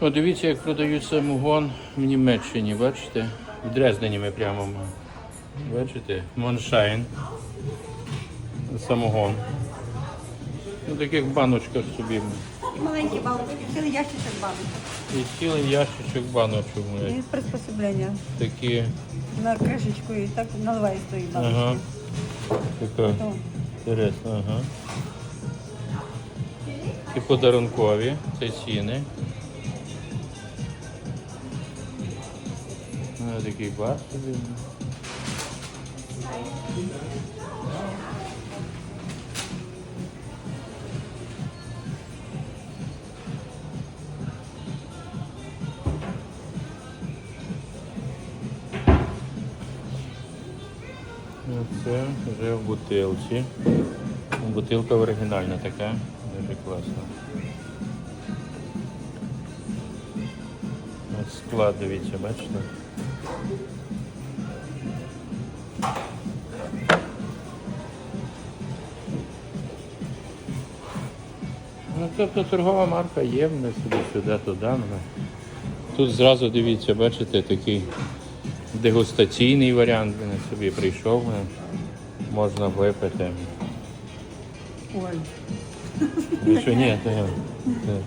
О, дивіться, як продають самогон в Німеччині, бачите? В Дрездені ми прямо. Бачите? Моншайн. Самогон. Ну, таких баночках собі. Маленькі баночки, цілий ящичок баночок. І цілий ящичок баночок. І приспособлення Такі. на кришечку і так наливає з тої баночки. Ага. Така. О, Інтересно, ага. І подарункові, це ціни. Ну, такий бар собі. Ну, Це вже в бутилці. Бутилка оригінальна така, дуже класна. Ось склад, дивіться, бачите? Ну, тобто торгова марка є, вони собі сюди, туди. Тут зразу дивіться, бачите, такий дегустаційний варіант, він собі прийшов, е, можна випити. Ой. Ну нет, нет, нет. це-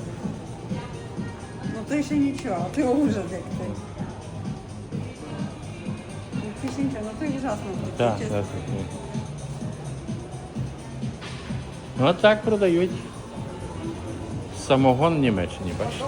Ну то ще нічого, ти ужас як ти. Ну, Ти ще нічого, ну ти ужасно. Так, Чесно. так, так. Ну, от так продають самогон в Німеччині, бачите?